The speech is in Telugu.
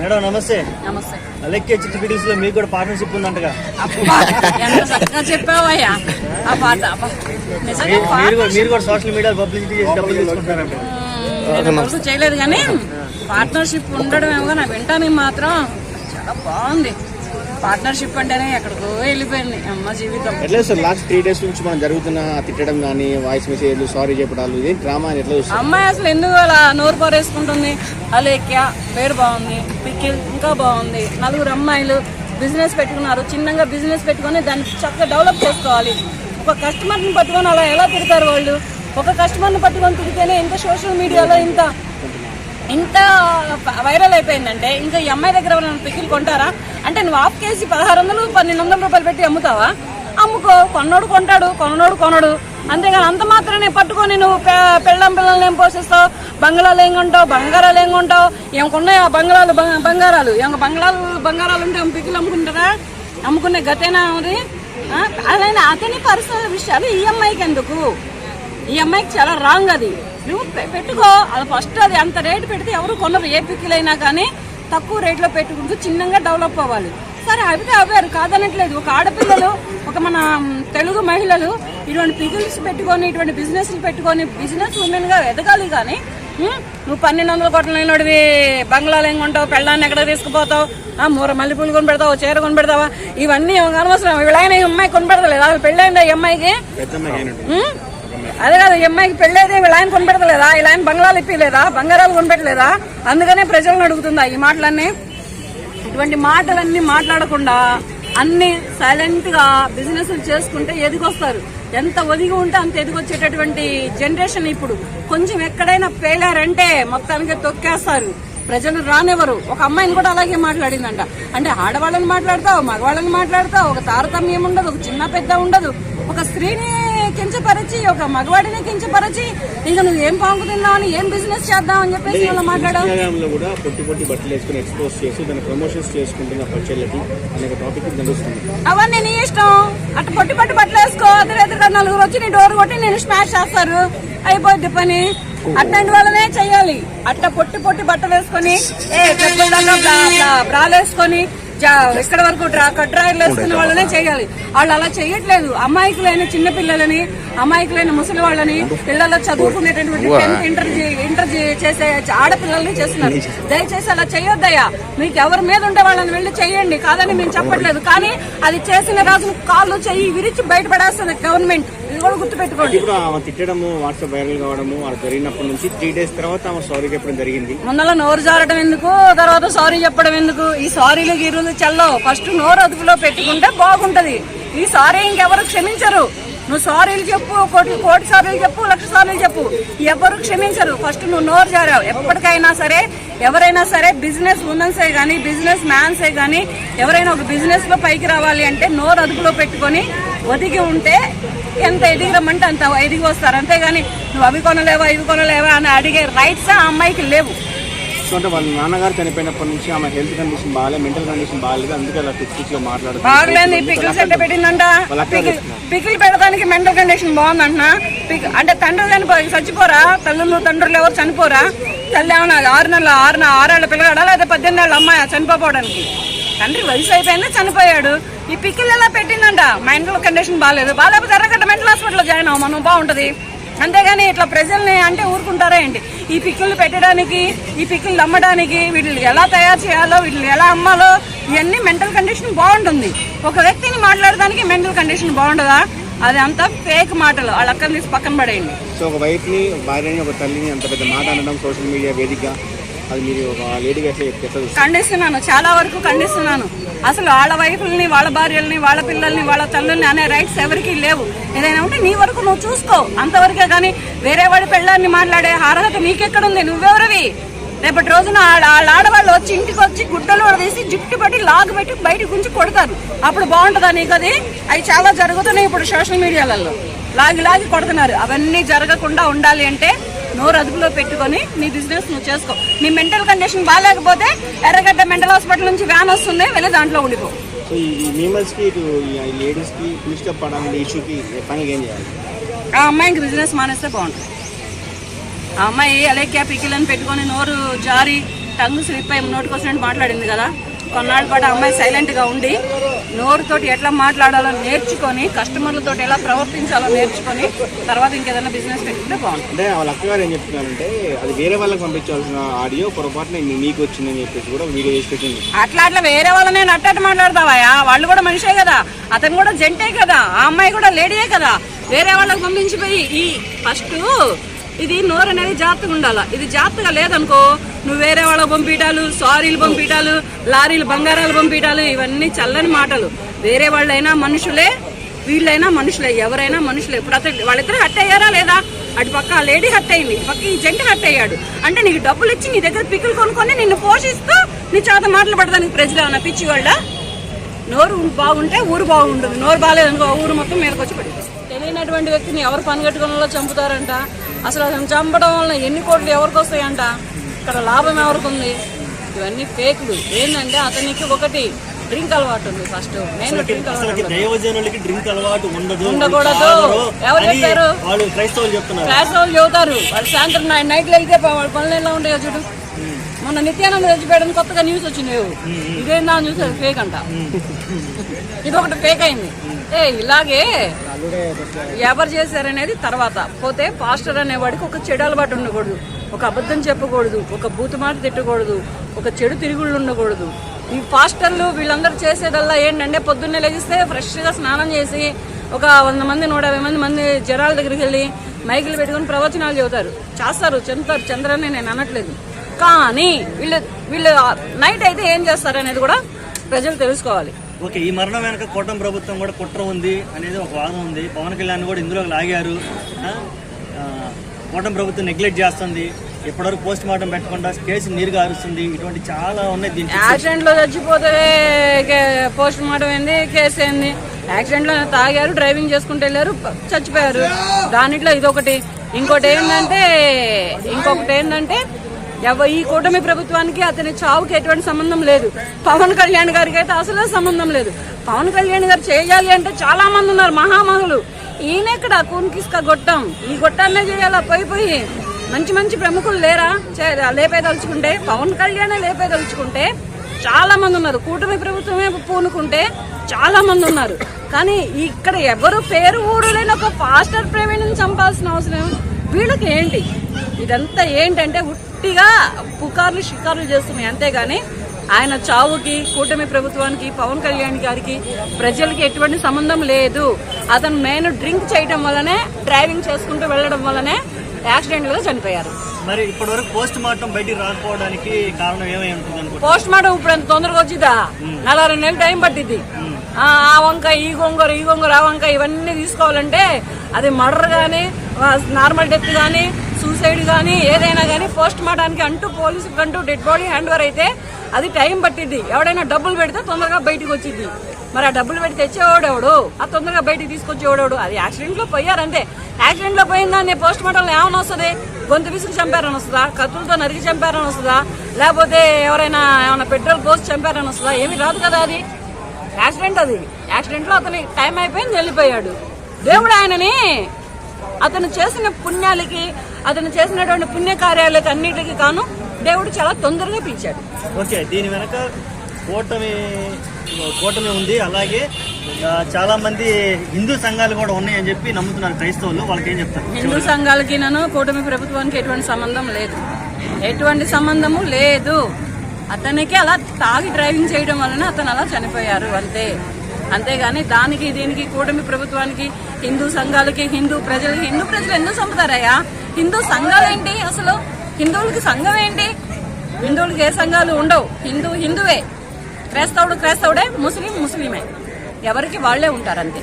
మేడం నమస్తే. నమస్తే. అలెక్కే చిట్టిపిటీస్లో మీకు కూడా పార్ట్నర్షిప్ ఉందంటగా. చెప్పావయ్యా. ఆ పాట మీరు కూడా- సోషల్ మీడియా పబ్లిసిటీ చేసి డబ్బులు తీసుకుంటారంట చేయలేదు కానీ పార్ట్నర్షిప్ ఉండడం ఏమో నా వింటానికి మాత్రం చాలా బాగుంది. పార్ట్నర్షిప్ అంటేనే ఎక్కడికో వెళ్ళిపోయింది. అమ్మ జీవితం. ఎట్లా సార్ లాస్ట్ త్రీ డేస్ నుంచి మనం జరుగుతున్న తిట్టడం కానీ వాయిస్ మెసేజ్లు సారీ చెప్పడాలు ఇదేం డ్రామా అని ఎట్లా అమ్మాయి అసలు ఎందుకు అలా నోరు పారేసుకుంటుంది? అలేఖ్య పేరు బాగుంది పిక్కిల్ ఇంకా బాగుంది. నలుగురు అమ్మాయిలు బిజినెస్ పెట్టుకున్నారు. చిన్నగా బిజినెస్ పెట్టుకొని దాన్ని చక్కగా డెవలప్ చేసుకోవాలి. ఒక కస్టమర్ని పట్టుకొని అలా ఎలా తిడతారు వాళ్ళు? ఒక కస్టమర్ని పట్టుకొని తిడితేనే ఇంత సోషల్ మీడియాలో ఇంత ఇంత వైరల్ అయిపోయిందంటే ఇంకా ఈ అమ్మాయి దగ్గర పికిల్ కొంటారా? అంటే నువ్వు హాఫ్ కేజీ పదహారు వందలు పన్నెండు వందల రూపాయలు పెట్టి అమ్ముతావా? అమ్ముకో కొన్నోడు కొంటాడు కొన్నోడు కొనడు. అంతేగాని అంత మాత్రమే పట్టుకొని నువ్వు పెళ్ళం పిల్లల్ని ఏం పోషిస్తావు? బంగాళాలు ఏం కొంటావు? బంగారాలు ఏం కొంటావు? ఇంకొన్నాయి ఆ బంగారాలు బంగారాలు? ఏం బంగాళాలు బంగారాలు ఉంటే ఏం అమ్ముకుంటారా? అమ్ముకునే గతేనా అది ఆ? అతని పర్సనల్ విషయాలు ఈ అమ్మాయికి ఎందుకు? ఈ అమ్మాయికి చాలా రాంగ్ అది. నువ్వు పెట్టుకో. అది ఫస్ట్ అది అంత రేటు పెడితే ఎవరు కొనరు. ఏ పిక్కులైనా కానీ తక్కువ రేట్లో పెట్టుకుంటూ చిన్నగా డెవలప్ అవ్వాలి. సరే అవితే అవ్వారు కాదనట్లేదు. ఒక ఆడపిల్లలు ఒక మన తెలుగు మహిళలు ఇటువంటి పికిల్స్ పెట్టుకొని ఇటువంటి బిజినెస్లు పెట్టుకొని బిజినెస్ ఉమెన్గా ఎదగాలి కానీ నువ్వు పన్నెండు వందల కోట్ల లేనోడివి బంగ్లాలు ఏం కొంటావు పెళ్ళాన్ని ఎక్కడ తీసుకుపోతావు? ఆ మూర మల్లెపూలు కొని పెడతావు చీర కొని పెడతావా ఇవన్నీ అనవసరం. వీళ్ళైన ఈ అమ్మాయి కొని పెడతలేదు అసలు పెళ్ళైందా ఈ అమ్మాయికి? అదే కదా ఈ అమ్మాయికి పెళ్ళేది వీళ్ళ ఆయన కొనిపెడతలేదా ఇలా ఆయన బంగ్లాలు ఇప్పలేదా బంగారాలు కొనిపెట్టలేదా? అందుకనే ప్రజలను అడుగుతుందా ఈ మాటలన్నీ. ఇటువంటి మాటలన్నీ మాట్లాడకుండా అన్ని సైలెంట్గా బిజినెస్లు చేసుకుంటే ఎదిగొస్తారు. ఎంత ఒదిగి ఉంటే అంత ఎదిగొచ్చేటటువంటి జనరేషన్ ఇప్పుడు కొంచెం ఎక్కడైనా పేలారంటే మొత్తానికి తొక్కేస్తారు. ప్రజలు రానివ్వరు. ఒక అమ్మాయిని కూడా అలాగే మాట్లాడిందంట. అంటే ఆడవాళ్ళని మాట్లాడతావు మగవాళ్ళని మాట్లాడతావు ఒక తారతమ్యం ఉండదు ఒక చిన్న పెద్ద ఉండదు ఒక స్త్రీని కించపరిచి ఒక మగవాడిని కించపరిచి ఇక నువ్వు ఏం పాంకు తిన్నావని ఏం బిజినెస్ చేద్దాం అని చెప్పేసి వాళ్ళు మాట్లాడావు? ఇన్స్టాగ్రామ్లో కూడా పొట్టి పొట్టి బట్టలు వేసుకుని ఎక్స్పోజ్ చేసి దాని ప్రమోషన్స్ చేసుకుంటున్న పచ్చళ్ళకి అనే టాపిక్ తెలుస్తుంది అవన్నీ నీ ఇష్టం. అట్ట పొట్టి పట్టి బట్టలు వేసుకో ఎదురెదురుగా నలుగురు వచ్చి నీ డోర్ కొట్టి నేను స్మాష్ చేస్తారు. అయిపోద్ది పని. అట్లాంటి వాళ్ళనే చెయ్యాలి అట్ట పొట్టి పొట్టి బట్టలు వేసుకొని ఏ బ్రాలు వేసుకొని ఇక్కడ వరకు కట్రాయిలు వేసుకున్న వాళ్ళనే చేయాలి. వాళ్ళు అలా చేయట్లేదు. అమాయకులైన చిన్న పిల్లలని అమాయకులైన ముసలి వాళ్ళని పిల్లల్లో చదువుకునేటటువంటి టెన్త్ ఇంటర్ ఇంటర్ చేసే ఆడపిల్లల్ని చేస్తున్నారు. దయచేసి అలా చేయొద్దయ్యా. మీకు ఎవరి మీద ఉండే వాళ్ళని వెళ్ళి చేయండి. కాదని మేము చెప్పట్లేదు. కానీ అది చేసిన రాజు కాళ్ళు చెయ్యి విరిచి బయటపడేస్తుంది గవర్నమెంట్. కూడా గుర్తుపెట్టుకోండి. ఇప్పుడు ఆమె తిట్టడము వాట్సాప్ వైరల్ కావడము అది జరిగినప్పటి నుంచి త్రీ డేస్ తర్వాత ఆమె సారీ చెప్పడం జరిగింది. ముందల నోరు జారడం ఎందుకు? తర్వాత సారీ చెప్పడం ఎందుకు? ఈ సారీలు గిరులు చల్లో. ఫస్ట్ నోరు అదుపులో పెట్టుకుంటే బాగుంటది. ఈ సారీ ఇంకెవరు క్షమించరు. నువ్వు సారీలు చెప్పు కోటి కోటి సారీలు చెప్పు లక్ష సారీలు చెప్పు. ఎవరు క్షమించరు. ఫస్ట్ నువ్వు నోరు జారావు. ఎప్పటికైనా సరే ఎవరైనా సరే బిజినెస్ ఉమెన్సే గానీ బిజినెస్ మ్యాన్సే గానీ ఎవరైనా ఒక బిజినెస్లో పైకి రావాలి అంటే నోరు అదుపులో పెట్టుకొని ఒదిగి ఉంటే ఎంత ఎదిగి రమ్మంటే అంత ఎదిగి వస్తారు. అంతేగాని నువ్వు అవి కొనలేవా ఇవి కొనలేవా అని అడిగే రైట్స్ ఆ అమ్మాయికి లేవు. సో అంటే వాళ్ళ నాన్నగారు చనిపోయినప్పటి నుంచి ఆమె హెల్త్ కండిషన్ బాగాలేదు మెంటల్ కండిషన్ బాగాలేదు. అందుకే అలా పిచ్చి పిచ్చిగా మాట్లాడుతుంది బాగలేదు పికిల్స్ ఎట్ట పెట్టిందంట. పికిల్ పికిల్ పెట్టడానికి మెంటల్ కండిషన్ బాగుందంటున్నా అంటే తండ్రి చనిపో చచ్చిపోరా? తల్లులు తండ్రులు ఎవరు చనిపోరా? తల్లి ఏమన్నా ఆరు నెలల ఆరు నెల ఆరేళ్ళ పిల్లగాడా లేదా పద్దెనిమిది ఏళ్ళ అమ్మాయి చనిపోవడానికి తండ్రి వయసు అయిపోయింది చనిపోయాడు. ఈ పికిల్ ఎలా పెట్టిందంట? మెంటల్ కండిషన్ బాగాలేదు బాగాలేకపోతే ఎర్రగడ్డ మెంటల్ హాస్పిటల్లో జాయిన్ అవ్వ మనం బాగుంటది. అంతేగాని ఇట్లా ప్రజల్ని అంటే ఊరుకుంటారా ఏంటి? ఈ పిక్కులు పెట్టడానికి ఈ పిక్కులు అమ్మడానికి వీటిని ఎలా తయారు చేయాలో వీటిని ఎలా అమ్మాలో ఇవన్నీ మెంటల్ కండిషన్ బాగుంటుంది. ఒక వ్యక్తిని మాట్లాడడానికి మెంటల్ కండిషన్ బాగుండదా? అది అంతా ఫేక్ మాటలు. వాళ్ళ అక్కని తీసి పక్కన పడేయండి. సో ఒక వైఫ్ని భార్యని ఒక తల్లిని అంత పెద్ద మాట అనడం సోషల్ మీడియా వేదికగా అది మీరు ఒక లేడీగా ఎట్లా ఖండిస్తున్నాను చాలా వరకు ఖండిస్తున్నాను. అసలు వాళ్ళ వైఫుల్ని వాళ్ళ భార్యల్ని వాళ్ళ పిల్లల్ని వాళ్ళ తల్లుల్ని అనే రైట్స్ ఎవరికీ లేవు. ఏదైనా ఉంటే నీ వరకు నువ్వు చూసుకో. అంతవరకే కానీ వేరే వాడి పెళ్ళాన్ని మాట్లాడే అర్హత నీకెక్కడుంది? నువ్వెవరవి? రేపటి రోజున వాళ్ళ ఆడవాళ్ళు వచ్చి ఇంటికి వచ్చి గుడ్డలు తీసి జుట్టు పట్టి లాగు పెట్టి బయట గుంచి కొడతారు. అప్పుడు బాగుంటుందా నీకు అది? అవి చాలా జరుగుతున్నాయి ఇప్పుడు సోషల్ మీడియాలలో లాగి లాగి కొడుతున్నారు. అవన్నీ జరగకుండా ఉండాలి అంటే నోరు అదుపులో పెట్టుకొని నీ బిజినెస్ నువ్వు చేసుకో. నీ మెంటల్ కండిషన్ బాగాలేకపోతే ఎర్రగడ్డ మెంటల్ హాస్పిటల్ నుంచి వ్యాన్ వస్తుంది వెళ్ళి దాంట్లో ఉండిపో. సో ఈ మీమల్స్కి ఇటు ఈ లేడీస్కి పులిస్టప్ పడాలి ఇష్యూకి ఫైనల్గా ఏం చేయాలి? ఆ అమ్మాయికి బిజినెస్ మానేస్తే బాగుంటుంది. ఆ అమ్మాయి అలేఖ్య పికిలని పెట్టుకొని నోరు జారి టంగ్ స్లిప్ అయి నోటికొచ్చినట్టు మాట్లాడింది కదా. కొన్నాళ్ళ పాటు అమ్మాయి సైలెంట్గా ఉండి నోరుతోటి ఎట్లా మాట్లాడాలో నేర్చుకొని కస్టమర్లతో ఎలా ప్రవర్తించాలో నేర్చుకొని తర్వాత ఇంకేదైనా బిజినెస్ పెట్టుకుంటే బాగుంటుంది. అంటే వాళ్ళ అక్కగారు ఏం చెప్తున్నారంటే అది వేరే వాళ్ళకి పంపించాల్సిన ఆడియో పొరపాటున మీకు వచ్చిందని చెప్పేసి కూడా వీడియో చేసి పెట్టింది. అట్లా అట్లా వేరే వాళ్ళనే అట్టట్టు మాట్లాడతావా వాళ్ళు కూడా మనిషే కదా. అతను కూడా జంటే కదా. ఆ అమ్మాయి కూడా లేడీయే కదా. వేరే వాళ్ళకి పంపించిపోయి ఈ ఫస్ట్ ఇది నోరు అనేది జాగ్రత్తగా ఉండాలా. ఇది జాగ్రత్తగా లేదనుకో నువ్వు వేరే వాళ్ళకి పంపించాలు సారీలు పంపించాలు లారీలు బంగారాలు పంపించాలు ఇవన్నీ చల్లని మాటలు. వేరే వాళ్ళైనా మనుషులే వీళ్ళైనా మనుషులే ఎవరైనా మనుషులే. ఇప్పుడు అతను వాళ్ళిద్దరు హట్ అయ్యారా లేదా? అటు పక్క ఆ లేడీ హట్ అయింది పక్క ఈ జంట హట్ అయ్యాడు. అంటే నీకు డబ్బులు ఇచ్చి నీ దగ్గర పిక్కులు కొనుక్కొని నిన్ను పోషిస్తూ నీ చేత మాటలు పడదానికి ప్రజలు ఏమన్నా పిచ్చి వాళ్ళ నోరు బాగుంటే ఊరు బాగుంటుంది. నోరు బాగాలేదనుకో ఊరు మొత్తం మీదకి వచ్చి పడింది. తెలియనటువంటి వ్యక్తిని ఎవరు పనిగట్టుకున్న చంపుతారంట? అసలు అతను చంపడం వల్ల ఎన్ని కోట్లు ఎవరికి వస్తాయంట? ఇక్కడ లాభం ఎవరికి ఉంది ఇవన్నీ ఫేక్లు. ఏంటంటే అతనికి ఒకటి డ్రింక్ అలవాటు ఉంది ఫస్ట్. నేను డ్రింక్ అలవాటు దైవజనులకి డ్రింక్ అలవాటు ఉండదు. ఉండకూడదు. ఎవరు అని చెప్పారు? వాళ్ళు క్రైస్తవులు చెప్తున్నారు. క్లాస్ వాళ్ళు చెబుతారు. వాళ్ళు సాయంత్రం నై- నైట్లో వెళ్తే వాళ్ళ పనులు ఎలా ఉంటాయో చూడు. మొన్న నిత్యానంద చచ్చిపోయాడని కొత్తగా న్యూస్ వచ్చింది ఇదేందా న్యూస్? ఫేక్ అంట. ఇది ఒకటి ఫేక్ అయింది. ఏ ఇలాగే ఎవరు చేశారనేది తర్వాత. పోతే పాస్టర్ అనేవాడికి ఒక చెడు అలవాటు ఉండకూడదు. ఒక అబద్ధం చెప్పకూడదు ఒక బూతు మాట తిట్టకూడదు ఒక చెడు తిరుగుళ్ళు ఉండకూడదు. ఈ పాస్టర్లు వీళ్ళందరూ చేసేదల్లా ఏంటంటే పొద్దున్నే లెగిస్తే ఫ్రెష్గా స్నానం చేసి ఒక వంద మంది నూట యాభై మంది మంది జనాల దగ్గరికి వెళ్ళి మైకులు పెట్టుకొని ప్రవచనాలు చెబుతారు చేస్తారు చెందుతారు చంద్రని నేను అనట్లేదు. కానీ వీళ్ళు వీళ్ళు నైట్ అయితే ఏం చేస్తారు అనేది కూడా ప్రజలు తెలుసుకోవాలి. ఓకే ఈ మరణం వెనక కూటమి ప్రభుత్వం కూడా కుట్ర ఉంది అనేది ఒక వాదం ఉంది. పవన్ కళ్యాణ్ కూడా ఇందులో లాగారు. కూటమి ప్రభుత్వం నెగ్లెక్ట్ చేస్తుంది. ఇప్పటివరకు పోస్ట్ మార్టం పెట్టకుండా కేసు నీరు గారుస్తుంది ఇటువంటి చాలా ఉన్నాయి దీనికి యాక్సిడెంట్లో చచ్చిపోతే పోస్ట్ మార్టం ఏంది కేసు ఏంది? యాక్సిడెంట్లో తాగారు డ్రైవింగ్ చేసుకుంటూ వెళ్ళారు చచ్చిపోయారు. దానిట్లో ఇదొకటి. ఇంకోటి ఏంటంటే ఇంకొకటి ఏంటంటే ఈ కూటమి ప్రభుత్వానికి అతని చావుకి ఎటువంటి సంబంధం లేదు. పవన్ కళ్యాణ్ గారికి అయితే అసలు సంబంధం లేదు. పవన్ కళ్యాణ్ గారు చేయాలి అంటే చాలా మంది ఉన్నారు మహామహులు. ఈయన ఇక్కడ కూన్కిస్క గొట్టం. ఈ గొట్టాన్నే చేయాలా? పోయి పోయి. మంచి మంచి ప్రముఖులు లేరా? లేపేదలుచుకుంటే పవన్ కళ్యాణ్ లేపేదలుచుకుంటే చాలా మంది ఉన్నారు. కూటమి ప్రభుత్వమే పూనుకుంటే చాలా మంది ఉన్నారు. కానీ ఇక్కడ ఎవరు పేరు ఊరు లేని ఒక పాస్టర్ ప్రవీణ్ చంపాల్సిన అవసరం వీళ్ళకి ఏంటి? ఇదంతా ఏంటంటే ఉట్టిగా పుకార్లు షికార్లు చేస్తున్నాయి. అంతేగాని ఆయన చావుకి కూటమి ప్రభుత్వానికి పవన్ కళ్యాణ్ గారికి ప్రజలకి ఎటువంటి సంబంధం లేదు. అతను మెయిన్ డ్రింక్ చేయడం వల్లనే డ్రైవింగ్ చేసుకుంటూ వెళ్ళడం వల్లనే యాక్సిడెంట్లో చనిపోయారు. మరి ఇప్పటివరకు పోస్ట్ మార్టం బయటికి రాకపోవడానికి కారణం ఏమై ఉంటుంది అనుకుంటున్నారు? పోస్ట్ మార్టం ఇప్పుడు ఎంత తొందరగా వచ్చిద్దా నలభై రెండు నెలలు టైం పట్టిద్ది. ఆ ఆ వంకాయ ఈ గొంగర ఈ గొంగర ఆ వంకాయ ఇవన్నీ తీసుకోవాలంటే అది మర్డర్ కానీ నార్మల్ డెత్ కానీ సూసైడ్ కానీ ఏదైనా కానీ పోస్ట్ మార్టానికి అంటూ పోలీసుకి అంటూ డెడ్ బాడీ హ్యాండ్ ఓవర్ అయితే అది టైం పట్టింది ఎవడైనా డబ్బులు పెడితే తొందరగా బయటికి వచ్చింది మరి ఆ డబ్బులు పెట్టి తెచ్చేవాడు ఆ తొందరగా బయటికి తీసుకొచ్చేవాడు అది యాక్సిడెంట్లో పోయారంతే. యాక్సిడెంట్లో పోయిందాన్ని పోస్ట్ మార్టంలో ఏమైనా వస్తుంది? గొంతు విసుగు చంపారని వస్తుందా? కత్తులతో నరికి చంపారని వస్తుందా? లేకపోతే ఎవరైనా ఏమైనా పెట్రోల్ పోస్ట్ చంపారని వస్తుందా? ఏమి రాదు కదా అది. యాక్సిడెంట్ అది. యాక్సిడెంట్లో అతని టైం అయిపోయింది వెళ్ళిపోయాడు. దేవుడు ఆయనని అతను చేసిన పుణ్యాలకి అతను చేసినటువంటి పుణ్య కార్యాలకి అన్నిటికీ కాను దేవుడు చాలా తొందరగా పిలిచాడు. ఓకే దీని వెనక కూటమి కూటమి ఉంది. అలాగే చాలా మంది హిందూ సంఘాలు కూడా ఉన్నాయని చెప్పి నమ్ముతున్నారు క్రైస్తవులు. వాళ్ళకి ఏం చెప్తారు? హిందూ సంఘాలకి నన్ను కూటమి ప్రభుత్వానికి ఎటువంటి సంబంధం లేదు. ఎటువంటి సంబంధము లేదు. అతనికి అలా తాగి డ్రైవింగ్ చేయడం వలన అతను అలా చనిపోయారు అంతే. అంతేగాని దానికి దీనికి కూటమి ప్రభుత్వానికి హిందూ సంఘాలకి హిందూ ప్రజలకి హిందూ ప్రజలు ఎందుకు చంపుతారయ్యా? హిందూ సంఘాలు ఏంటి అసలు? హిందువులకి సంఘం ఏంటి హిందువులకి ఏ సంఘాలు ఉండవు? హిందూ హిందువే. క్రైస్తవుడు క్రైస్తవుడే ముస్లిం ముస్లిమే. ఎవరికి వాళ్ళే ఉంటారు అంతే